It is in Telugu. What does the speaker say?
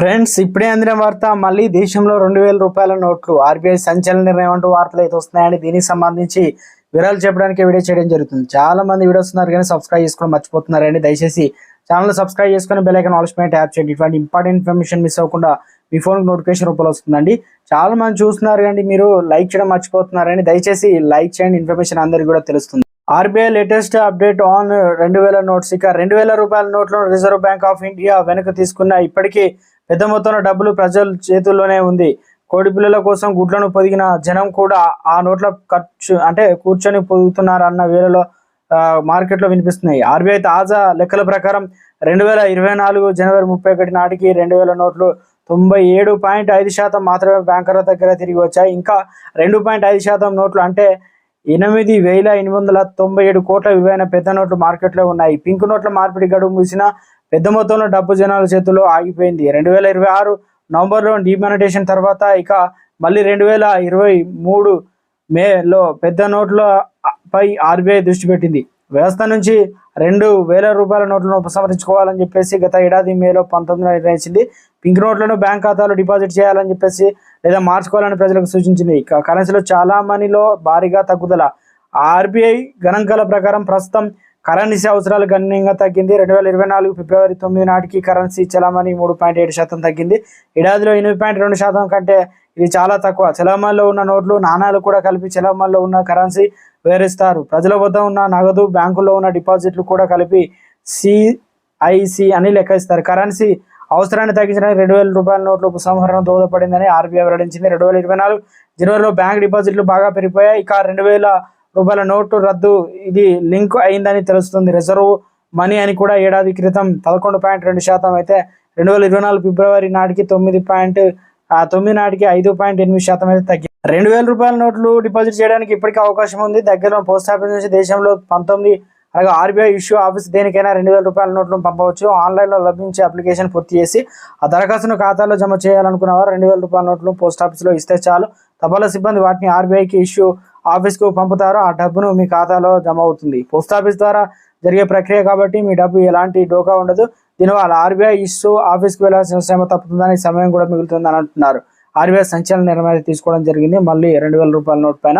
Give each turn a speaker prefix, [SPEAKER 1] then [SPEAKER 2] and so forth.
[SPEAKER 1] ఫ్రెండ్స్ ఇప్పుడే అందిన వార్త మళ్ళీ దేశంలో రెండు వేల రూపాయల నోట్లు ఆర్బీఐ సంచలన నిర్ణయం అంటూ వార్తలు అయితే వస్తున్నాయని దీనికి సంబంధించి వివరాలు చెప్పడానికి వీడియో చేయడం జరుగుతుంది. చాలా మంది వీడియోస్ వస్తున్నారు కానీ సబ్స్క్రైబ్ చేసుకోవడం మర్చిపోతున్నారండి దయచేసి ఛానల్ సబ్స్క్రైబ్ చేసుకుని bell icon icon also tap చేయండి. ఇటువంటి ఇంపార్టెంట్ ఇన్ఫర్మేషన్ మిస్ అవ్వకుండా మీ ఫోన్ నోటిఫికేషన్ రూపంలో వస్తుందండి. చాలా మంది చూస్తున్నారు కానీ మీరు లైక్ చేయడం మర్చిపోతున్నారని దయచేసి లైక్ చేయండి. ఇన్ఫర్మేషన్ అందరికీ కూడా తెలుస్తుంది. ఆర్బీఐ లేటెస్ట్ అప్డేట్ ఆన్ రెండు వేల నోట్స్. ఇక రెండు వేల రూపాయల నోట్లను రిజర్వ్ బ్యాంక్ ఆఫ్ ఇండియా వెనక తీసుకున్న ఇప్పటికీ పెద్ద మొత్తంలో డబ్బులు ప్రజల చేతుల్లోనే ఉంది. కోడి పిల్లల కోసం గుడ్లను పొదిగిన జనం కూడా ఆ నోట్ల ఖర్చు అంటే కూర్చొని పొదుగుతున్నారు అన్న వేళలో మార్కెట్లో వినిపిస్తున్నాయి. ఆర్బీఐ తాజా లెక్కల ప్రకారం రెండు వేల ఇరవై నాలుగు జనవరి ముప్పై ఒకటి నాటికి రెండు వేల నోట్లు తొంభై ఏడు పాయింట్ ఐదు శాతం మాత్రమే బ్యాంకర్ల దగ్గర తిరిగి వచ్చాయి. ఇంకా రెండు పాయింట్ ఐదు శాతం నోట్లు అంటే ఎనిమిది వేల ఎనిమిది వందల తొంభై ఏడు కోట్ల విలువైన పెద్ద నోట్లు మార్కెట్లో ఉన్నాయి. పింక్ నోట్ల మార్పిడి గడువు ముగిసిన పెద్ద మొత్తంలో డబ్బు జనాల చేతుల్లో ఆగిపోయింది. రెండు వేల ఇరవై ఆరు నవంబర్లో డిమానిటేషన్ తర్వాత ఇక మళ్ళీ రెండు వేల ఇరవై మూడు మేలో పెద్ద నోట్ల పై ఆర్బీఐ దృష్టి పెట్టింది. వ్యవస్థ నుంచి రెండు వేల రూపాయల నోట్లను ఉపసంహరించుకోవాలని చెప్పేసి గత ఏడాది మేలో పంతొమ్మిదిలో నిర్ణయించింది. పింక్ నోట్లను బ్యాంక్ ఖాతాలో డిపాజిట్ చేయాలని చెప్పేసి లేదా మార్చుకోవాలని ప్రజలకు సూచించింది. ఇక కరెన్సీలో చాలా మనీలో భారీగా తగ్గుదల. ఆర్బీఐ గణాంకాల ప్రకారం ప్రస్తుతం కరెన్సీ అవసరాలు గణనీయంగా తగ్గింది. రెండు వేల ఇరవై నాలుగు ఫిబ్రవరి తొమ్మిది నాటికి కరెన్సీ చలామణి మూడు పాయింట్ ఏడు శాతం తగ్గింది. ఏడాదిలో ఎనిమిది పాయింట్ రెండు శాతం కంటే ఇది చాలా తక్కువ. చలామణిలో ఉన్న నోట్లు నాణాలు కూడా కలిపి చలామణిలో ఉన్న కరెన్సీ వేరిస్తారు. ప్రజల వద్ద ఉన్న నగదు బ్యాంకుల్లో ఉన్న డిపాజిట్లు కూడా కలిపి సిఐసి అని లెక్కిస్తారు. కరెన్సీ అవసరాన్ని తగ్గించడానికి రెండు వేల రూపాయల నోట్ల ఉపసంహరణ దోహదపడిందని ఆర్బీఐ వెల్లడించింది. రెండు వేల ఇరవై నాలుగు జనవరిలో బ్యాంక్ డిపాజిట్లు బాగా పెరిగిపోయాయి. ఇక రెండు వేల రూపాయల నోటు రద్దు ఇది లింక్ అయిందని తెలుస్తుంది. రిజర్వ్ మనీ అని కూడా ఏడాది క్రితం పదకొండు పాయింట్ రెండు శాతం అయితే రెండు వేల ఇరవై నాలుగు ఫిబ్రవరి నాటికి తొమ్మిది పాయింట్ తొమ్మిది నాటికి ఐదు పాయింట్ ఎనిమిది శాతం అయితే తగ్గింది. రెండు వేల రూపాయల నోట్లు డిపాజిట్ చేయడానికి ఇప్పటికీ అవకాశం ఉంది. దగ్గరలో పోస్ట్ ఆఫీస్ నుంచి దేశంలో పంతొమ్మిది అలాగే ఆర్బీఐ ఇష్యూ ఆఫీస్ దేనికైనా రెండు వేల రూపాయల నోట్లను పంపవచ్చు. ఆన్లైన్లో లభించే అప్లికేషన్ పూర్తి చేసి ఆ దరఖాస్తును ఖాతాలో జమ చేయాలనుకున్న వారు రెండు వేల రూపాయల నోట్లు పోస్ట్ ఆఫీస్లో ఇస్తే చాలు. తపాలా సిబ్బంది వాటిని ఆర్బీఐకి ఇష్యూ ఆఫీస్కు పంపుతారు. ఆ డబ్బును మీ ఖాతాలో జమ అవుతుంది. పోస్ట్ ఆఫీస్ ద్వారా జరిగే ప్రక్రియ కాబట్టి మీ డబ్బు ఎలాంటి డోకా ఉండదు. దీనివల్ల ఆర్బీఐ ఇష్యూ ఆఫీస్కి వెళ్ళాల్సిన శ్రమ తప్పుతుందని సమయం కూడా మిగులుతుందని అంటున్నారు. ఆర్బీఐ సంచలన నిర్ణయం తీసుకోవడం జరిగింది. మళ్ళీ రెండు వేల రూపాయల నోట్ పైన